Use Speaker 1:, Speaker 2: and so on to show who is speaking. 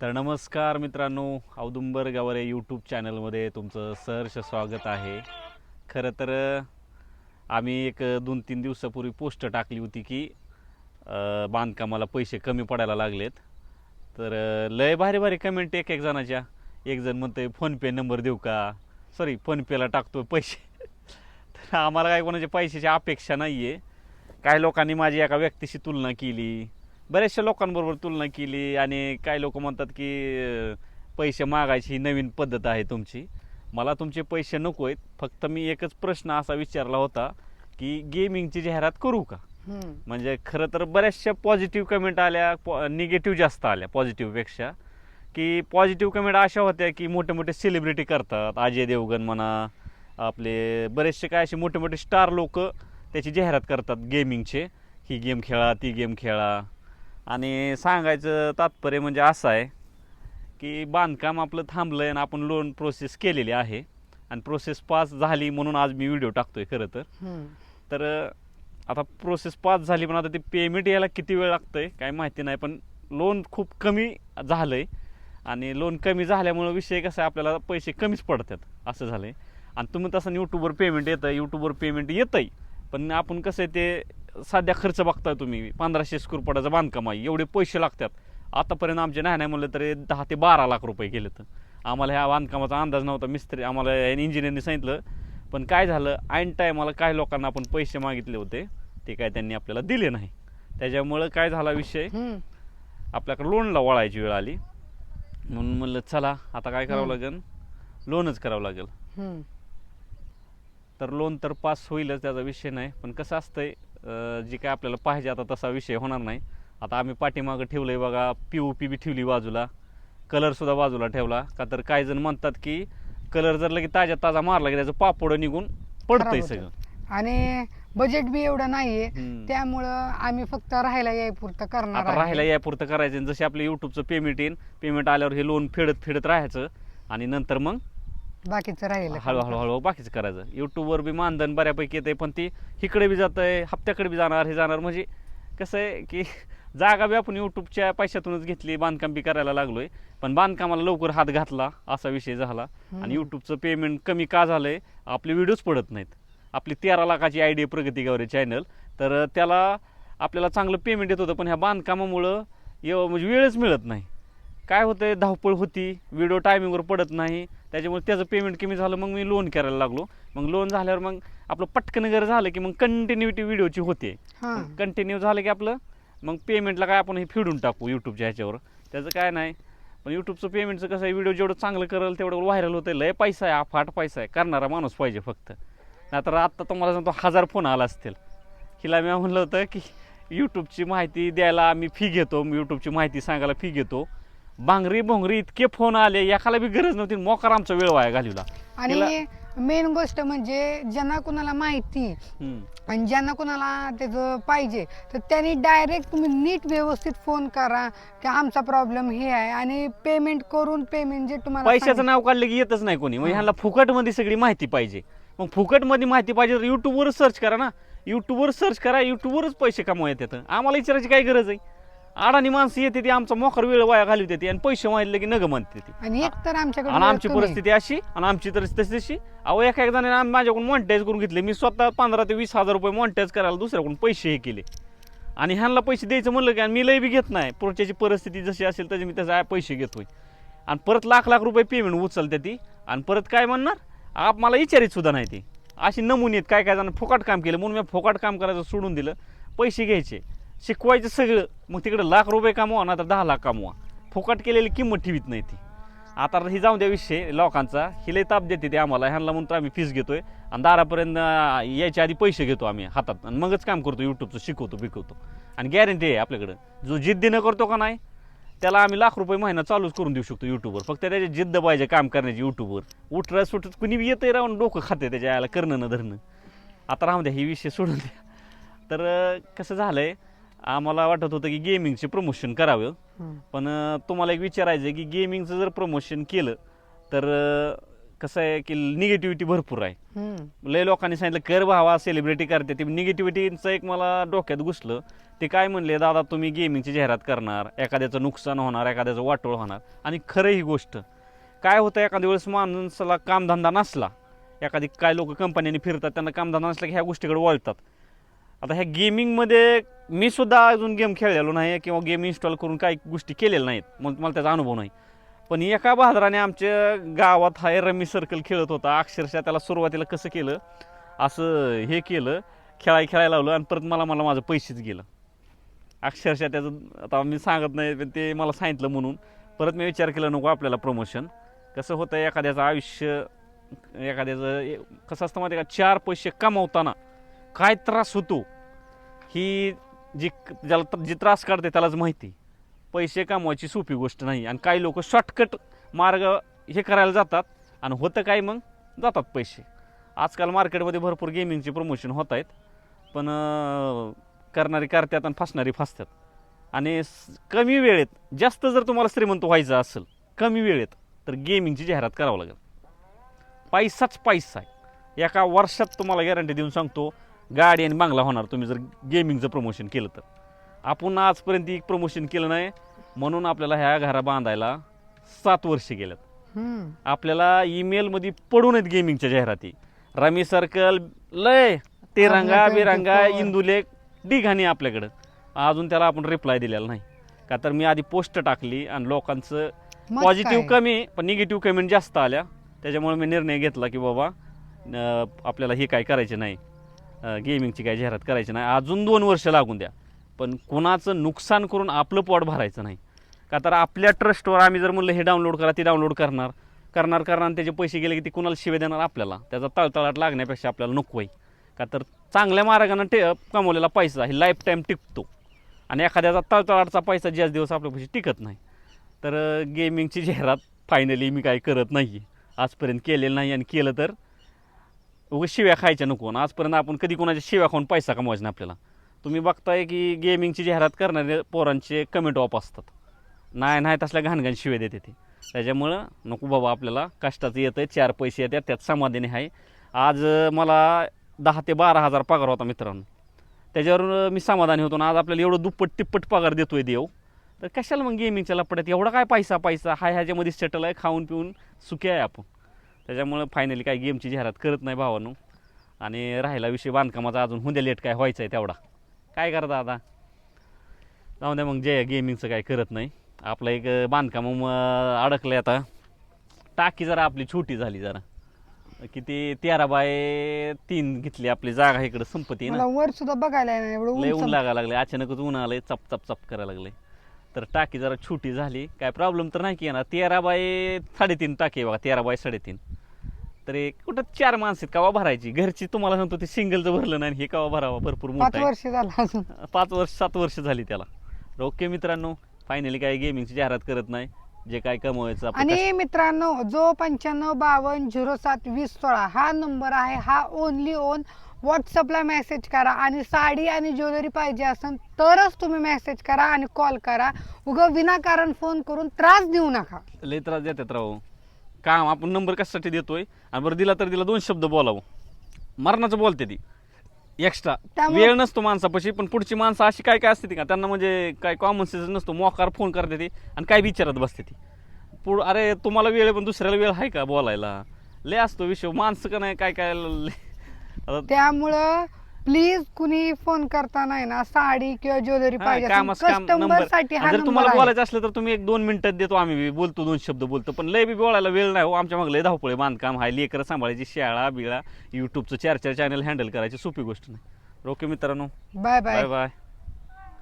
Speaker 1: तर नमस्कार मित्रांनो औदुंबर गावरे यूट्यूब चॅनलमध्ये तुमचं सहर्ष स्वागत आहे. खरं तर आम्ही एक दोन तीन दिवसापूर्वी पोस्ट टाकली होती की बांधकामाला पैसे कमी पडायला लागलेत. तर लय भारी भारी कमेंट एक एक जणाच्या. एक जण म्हणतंय फोनपे नंबर देऊ का? सॉरी फोनपेला टाकतो पैसे. तर आम्हाला काय कोणाच्या पैशाची अपेक्षा नाही आहे काही लोकांनी माझी एका व्यक्तीशी तुलना केली. बऱ्याचशा लोकांबरोबर तुलना केली आणि काही लोक म्हणतात की पैसे मागायची ही नवीन पद्धत आहे तुमची. मला तुमचे पैसे नको आहेत. फक्त मी एकच प्रश्न असा विचारला होता की गेमिंगची जाहिरात करू का. म्हणजे खरं तर बऱ्याचशा पॉझिटिव्ह कमेंट आल्या निगेटिव्ह जास्त आल्या पॉझिटिव्हपेक्षा की पॉझिटिव्ह कमेंट अशा होत्या की मोठे मोठे सेलिब्रिटी करतात. अजय देवगण म्हणा आपले बरेचसे काय असे मोठे मोठे स्टार लोक त्याची जाहिरात करतात गेमिंगचे ही गेम खेळा ती गेम खेळा. आणि सांगायचं तात्पर्य म्हणजे असं आहे की बांधकाम आपलं थांबलं आहे आणि आपण लोन प्रोसेस केलेली आहे. आणि प्रोसेस पास झाली म्हणून आज मी व्हिडिओ टाकतोय खरं तर. तर आता प्रोसेस पास झाली पण आता ते पेमेंट यायला किती वेळ लागतंय काय माहिती नाही पण लोन खूप कमी झालंय. आणि लोन कमी झाल्यामुळं विषय कसा आहे आपल्याला पैसे कमीच पडतात असं झालंय. आणि तुम्ही तसं यूट्यूबवर पेमेंट येतं यूट्यूबवर पेमेंट येतंय. पण आपण कसं आहे ते सध्या खर्च बघताय तुम्ही. पंधराशे स्क्वेअर फुटाचं बांधकाम. आहे एवढे पैसे लागतात. आतापर्यंत आमचे नाही नाही म्हणलं तरी दहा ते बारा लाख रुपये गेले तर. आम्हाला ह्या बांधकामाचा अंदाज नव्हता. मिस्त्री आम्हाला इंजिनियरने सांगितलं. पण काय झालं? ऐन टायमाला काय लोकांना आपण पैसे मागितले होते. ते काय त्यांनी आपल्याला दिले नाही. त्याच्यामुळं काय झाला विषय. आपल्याकडे लोनला वळायची वेळ आली. म्हणून म्हणलं चला आता काय करावं. लागेल? लोनच करावं लागेल. तर लोन तर पास होईलच त्याचा विषय नाही. पण कसं असतंय जे काय आपल्याला पाहिजे आता तसा विषय होणार नाही आता आम्ही पाठीमागं ठेवलंय बघा पी ओ पी बी ठेवली बाजूला कलर सुद्धा बाजूला ठेवला का तर काही जण म्हणतात की कलर जर लगे ताज्या ताजा मारला की त्याचं पापड निघून पडतंय सगळं.
Speaker 2: आणि बजेट बी एवढं नाहीये. त्यामुळं आम्ही फक्त राहायला यायपुरतं करणार
Speaker 1: आता
Speaker 2: आहे.
Speaker 1: राहायला यापुरतं करायचं जसे आपलं युट्यूबचं पेमेंट येईल पेमेंट आल्यावर हे लोन फेडत फेडत राहायचं आणि नंतर मग
Speaker 2: बाकीचं राहिलं
Speaker 1: हळूहळू हळूहळू बाकीचं करायचं. युट्यूबवर बी मानधन बऱ्यापैकी येते पण ती इकडे बी जात आहे हप्त्याकडे बी जाणार हे जाणार. म्हणजे कसं आहे की जागा बी आपण युट्यूबच्या पैशातूनच घेतली बांधकाम बी करायला लागलोय. पण बांधकामाला लवकर हात घातला असा विषय झाला. आणि युट्यूबचं पेमेंट कमी का झालंय आपले व्हिडिओज पडत नाहीत. आपली तेरा लाखाची आय डी प्रगती गौरे चॅनल तर त्याला आपल्याला चांगलं पेमेंट येत होतं पण ह्या बांधकामामुळं म्हणजे वेळच मिळत नाही. काय होतंय? धावपळ होती व्हिडिओ टायमिंगवर पडत नाही. त्याच्यामुळे त्याचं पेमेंट कमी झालं मग मी लोन करायला लागलो. मग लोन झाल्यावर मग आपलं पटकन घर झालं की मग कंटिन्युटी व्हिडिओची होते. कंटिन्यू झालं की आपलं मग पेमेंटला काय आपण हे फिडून टाकू यूट्यूबच्या ह्याच्यावर. त्याचं काय नाही. पण यूट्यूबचं पेमेंटचं कसं आहे व्हिडिओ जेवढं चांगलं करेल तेवढं व्हायरल होतं लय पैसा आहे अफाट पैसा आहे. करणारा माणूस पाहिजे फक्त. नाहीतर आत्ता तुम्हाला सांगतो हजार फोन आला असतील. हिला मी म्हणलं होतं की यूट्यूबची माहिती द्यायला आम्ही फी घेतो. यूट्यूबची माहिती सांगायला फी घेतो. बांगरी भोंगरी इतके फोन आले एकाला बी गरज नव्हती मोकार आमचा वेळ वाया घालवला.
Speaker 2: आणि मेन गोष्ट म्हणजे ज्यांना कुणाला माहिती. आणि ज्यांना कुणाला त्याचं पाहिजे तर त्यांनी डायरेक्ट तुम्ही नीट व्यवस्थित फोन करा की आमचा प्रॉब्लेम हे आहे आणि पेमेंट करून पेमेंट जे तुम्हाला
Speaker 1: पैशाचं नाव काढलं की येतच नाही कोणी. मग
Speaker 2: हा.
Speaker 1: ह्यांना फुकटमध्ये सगळी माहिती पाहिजे. मग फुकटमध्ये माहिती पाहिजे तर युट्यूबवरच सर्च करा ना. युट्यूबवर सर्च करा युट्यूबवरच पैसे कमवायला येतं. आम्हाला विचारायची काय गरज आहे? अडाणी माणसं येते ती आमचा मोखर वेळ वाया घालवते ती आणि पैसे मागितले की नग म्हणते ती.
Speaker 2: आणि एक तर आमच्याकडे
Speaker 1: आणि आमची. परिस्थिती अशी आणि आमची तर तशी तशी अहो एका एक जणांनी आम्ही माझ्याकडून मॉनिटाईज करून घेतले. मी स्वतः पंधरा ते वीस हजार रुपये मॉनिटाईज करायला दुसऱ्याकडून पैसे हे केले. आणि ह्यांना पैसे द्यायचं म्हणलं की आणि मी लय बी घेत नाही. पुढच्याची परिस्थिती जशी असेल तशी मी त्याचा पैसे घेतोय. आणि परत लाख लाख रुपये पेमेंट उचलते ती. आणि परत काय म्हणणार? आप मला विचारित सुद्धा नाही ती. अशी नमुने आहेत. काय काय जण फुकाट काम केलं. म्हणून मी फुकाट काम करायचं सोडून दिलं. पैसे घ्यायचे. शिकवायचं सगळं. मग तिकडे लाख रुपये कमवा ना तर दहा लाख कमवा. फुकट केलेली किंमत ठेवीत नाही ती. आता ही जाऊन द्या विषय लोकांचा. हिला ताप देते ते आम्हाला. ह्यांना म्हणून तर आम्ही फीस घेतोय. आणि दारापर्यंत यायच्या आधी पैसे घेतो आम्ही हातात. आणि मगच काम करतो यूट्यूबचं शिकवतो बिकवतो. आणि गॅरंटी आहे आपल्याकडं. जो जिद्दीनं करतो का नाही त्याला आम्ही लाख रुपये महिना चालूच करून देऊ शकतो यूट्यूबवर फक्त त्याची जिद्द पाहिजे काम करण्याची यूट्यूबवर उठरा सुटत कुणी बी येतंय राहून डोकं खाते त्याच्या याला करणं न धरणं. आता राहून द्या हे विषय सोडून द्या. तर कसं झालं आहे आम्हाला वाटत होतं की गेमिंगचे प्रमोशन करावं. पण तुम्हाला एक विचारायचं आहे की गेमिंगचं जर प्रमोशन केलं तर कसं आहे की निगेटिव्हिटी भरपूर आहे. लय लोकांनी सांगितलं कर भावा सेलिब्रिटी करते. ते निगेटिव्हिटीचं एक मला डोक्यात घुसलं. ते काय म्हणले दादा तुम्ही गेमिंगची जाहिरात करणार एखाद्याचं नुकसान होणार एखाद्याचं वाटोळ होणार. आणि खरं ही गोष्ट काय होतं एखाद्या वेळेस माणसाला कामधंदा नसला. एखादी काय लोक कंपन्यांनी फिरतात त्यांना कामधंदा नसला की ह्या गोष्टीकडे वळतात. आता ह्या गेमिंगमध्ये मी सुद्धा अजून गेम खेळलेलो नाही किंवा गेम इन्स्टॉल करून काही गोष्टी केलेल्या नाहीत. मग मला त्याचा अनुभव नाही. पण एका बहादराने आमच्या गावात हा रमी सर्कल खेळत होता. अक्षरशः त्याला सुरुवातीला कसं केलं? असं हे केलं खेळाय खेळायला लावलं आणि परत मला मला माझं पैसेच गेलं. अक्षरशः त्याचं आता मी सांगत नाही पण ते मला सांगितलं म्हणून. परत मी विचार केला नको आपल्याला प्रमोशन कसं होतं एखाद्याचं आयुष्य एखाद्याचं ए- कसं असतं माहिती का? चार पैसे कमावताना काय त्रास होतो? ही जी ज्याला जी त्रास काढते त्यालाच माहिती. पैसे कमवायची सोपी गोष्ट नाही. आणि काही लोक शॉर्टकट मार्ग हे करायला जातात आणि होतं काय मग? जातात पैसे. आजकाल मार्केटमध्ये भरपूर गेमिंगचे प्रमोशन होत आहेत पण करणारी करतात आणि फसणारी फसतात. आणि कमी वेळेत जास्त जर तुम्हाला श्रीमंत व्हायचं असेल कमी वेळेत तर गेमिंगची जाहिरात करावं लागेल. पैसाच पैसा आहे. एका वर्षात तुम्हाला गॅरंटी देऊन सांगतो गाडी आणि बांगला होणार. तुम्ही जर गेमिंगचं प्रमोशन केलं तर. आपण आजपर्यंत एक प्रमोशन केलं नाही म्हणून आपल्याला ह्या घरा बांधायला सात वर्ष गेल्यात. आपल्याला ईमेलमध्ये पडून आहेत गेमिंगच्या जाहिराती. रमी सर्कल लय तेरंगा
Speaker 2: अजून
Speaker 1: बिरंगा
Speaker 2: 24.
Speaker 1: इंदुलेख ढिगाणी आपल्याकडं. अजून त्याला आपण रिप्लाय दिलेला नाही. का तर मी आधी पोस्ट टाकली आणि लोकांचं पॉझिटिव्ह? कमी पण निगेटिव्ह कमेंट जास्त आल्या. त्याच्यामुळे मी निर्णय घेतला की बाबा आपल्याला हे काय करायचे नाही. गेमिंगची काय जाहिरात करायची नाही. अजून दोन वर्ष लागून द्या. पण कुणाचं नुकसान करून आपलं पोट भरायचं नाही. का तर आपल्या ट्रस्टवर आम्ही जर म्हणलं हे डाउनलोड करा ते डाउनलोड करणार. करणार करणार त्याचे पैसे गेले की ते कुणाला शिवे देणार आपल्याला. त्याचा तळतळाट लागण्यापेक्षा आपल्याला नको आहे. का तर चांगल्या मार्गानं टे कमवलेला पैसा हे लाईफ टाईम टिकतो. आणि एखाद्याचा तळतळाटचा पैसा ज्याच दिवस आपल्यापाशी टिकत नाही. तर गेमिंगची जाहिरात फायनली मी काही करत नाही आजपर्यंत केलेलं नाही आणि केलं तर उगाच शिव्या खायच्या नको. आणि आजपर्यंत आपण कधी कोणाच्या शिव्या खाऊन पैसा कमवायचा नाही आपल्याला. तुम्ही बघताय की गेमिंगची जाहिरात करणारे पोरांचे कमेंट ऑफ असतात. नाही नाही तसल्या घाणघाण शिव्या देते ते. त्याच्यामुळं नको बाबा आपल्याला. कष्टाचं येतं आहे चार पैसे येतात त्यात समाधानी आहे. आज मला दहा ते बारा हजार पगार होता मित्रांनो. त्याच्यावर मी समाधानी होतो ना आज आपल्याला एवढं दुप्पट तिप्पट पगार देतोय देव. तर कशाला मग गेमिंगच्या लपड्यात? एवढा काय पैसा पैसा? हाय ह्याच्यामध्ये सेटल आहे खाऊन पिऊन सुखी आहे आपण. त्याच्यामुळं फायनली काय गेमची जाहिरात करत नाही भावानो. आणि राहिला विषय बांधकामाचा अजून हुंद्या लेट काय व्हायचं आहे तेवढा. काय करता आता जाऊ द्या मग जे गेमिंगचं काय करत नाही. आपलं एक बांधकाम अडकलं आता. टाकी जरा आपली छोटी झाली जरा. किती? तेरा बाय तीन घेतली आपली जागा इकडं संपत्ती ना.
Speaker 2: मला वर सुद्धा बघायला येणार एवढं
Speaker 1: लय ऊन लागायला लागले अचानकच ऊन आलंय चप चप चप करायला लागले तर टाकी जरा छोटी झाली. काय प्रॉब्लेम तर नाही की येणार. तेरा बाय साडेतीन टाकी आहे बघा तेरा बाय साडेतीन. तर एक कुठं चार माणसं आहेत कवा भरायची? घरची तुम्हाला सांगतो ते सिंगलचं भरलं नाही आणि हे कवा भरावं? भरपूर
Speaker 2: पाच
Speaker 1: मोठं आहे.
Speaker 2: वर्ष झालं अजून.
Speaker 1: पाच वर्ष सात वर्ष झाली त्याला. ओके मित्रांनो फायनली काय गेमिंगची जाहिरात करत नाही जे काय कमवायचं आपण
Speaker 2: आणि मित्रांनो जो पंच्याण्णव बावन्न झिरो सात वीस सोळा हा नंबर आहे हा ओनली ओन व्हॉट्सअपला मेसेज करा आणि साडी आणि ज्वेलरी पाहिजे असेल तरच तुम्ही मेसेज करा आणि कॉल करा. उगं विनाकारण फोन करून त्रास देऊ नका.
Speaker 1: लय त्रास देतात राहू काम आपण नंबर कशासाठी देतोय? आणि बरं दिला तर दिला दोन शब्द बोलावं. मरणाचं बोलते ती. एक्स्ट्रा
Speaker 2: त्यामुळे-
Speaker 1: वेळ नसतो माणसापाशी पण पुढची माणसं अशी काय काय असते ती का? त्यांना म्हणजे काय कॉमन सेन्स नसतो मोकार फोन करते ती आणि काय विचारत बसते ती. पुढ अरे तुम्हाला वेळ आहे पण दुसऱ्याला वेळ आहे का बोलायला? लय असतो विषय. माणसं का नाही काय काय आता
Speaker 2: त्यामुळं प्लीज कुणी फोन करताना आहे ना साडी किंवा ज्वेलरी
Speaker 1: हा,
Speaker 2: पाहिजे
Speaker 1: काम
Speaker 2: कस्टमर नंबरसाठी हा
Speaker 1: आणि जर तुम्हाला. बोलायचं असलं तर तुम्ही एक दोन मिनिटात देतो आम्ही. बी, बोलतो दोन शब्द बोलतो. पण लय बी बोलायला वेळ नाही हो. आमच्या मागे लय धावपळे बांधकाम हाय लेकरं सांभाळायची शाळा बिळा युट्यूबचं चार चार चॅनल हँडल करायची सोपी गोष्ट नाही. ओके मित्रांनो.
Speaker 2: Bye bye
Speaker 1: bye bye